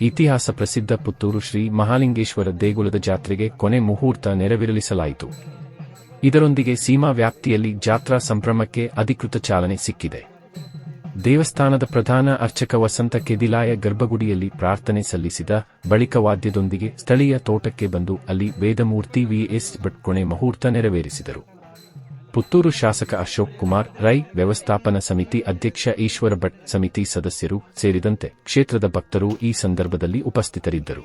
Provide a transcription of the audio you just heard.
ಇತಿಹಾಸ ಪ್ರಸಿದ್ಧ ಪುತ್ತೂರು ಶ್ರೀ ಮಹಾಲಿಂಗೇಶ್ವರ ದೇಗುಲದ ಜಾತ್ರೆಗೆ ಕೊನೆ ಮುಹೂರ್ತ ನೆರವೇರಿಸಲಾಯಿತು ಇದರೊಂದಿಗೆ ಸೀಮಾ ವ್ಯಾಪ್ತಿಯಲ್ಲಿ ಜಾತ್ರಾ ಸಂಭ್ರಮಕ್ಕೆ ಅಧಿಕೃತ ಚಾಲನೆ ಸಿಕ್ಕಿದೆ. ದೇವಸ್ಥಾನದ ಪ್ರಧಾನ ಅರ್ಚಕ ವಸಂತ ಕೆದಿಲಾಯ ಗರ್ಭಗುಡಿಯಲ್ಲಿ ಪ್ರಾರ್ಥನೆ ಸಲ್ಲಿಸಿದ ಬಳಿಕ ವಾದ್ಯದೊಂದಿಗೆ ಸ್ಥಳೀಯ ತೋಟಕ್ಕೆ ಬಂದು ಅಲ್ಲಿ ವೇದಮೂರ್ತಿ ವಿಎಸ್ ಭಟ್ ಕೊನೆ ಮುಹೂರ್ತ ನೆರವೇರಿಸಿದರು. ಪುತ್ತೂರು ಶಾಸಕ ಅಶೋಕ್ ಕುಮಾರ್, ರೈ ವ್ಯವಸ್ಥಾಪನ ಸಮಿತಿ ಅಧ್ಯಕ್ಷ ಈಶ್ವರ ಭಟ್ ಸಮಿತಿ ಸದಸ್ಯರು ಸೇರಿದಂತೆ ಕ್ಷೇತ್ರದ ಭಕ್ತರು ಈ ಸಂದರ್ಭದಲ್ಲಿ ಉಪಸ್ಥಿತರಿದ್ದರು.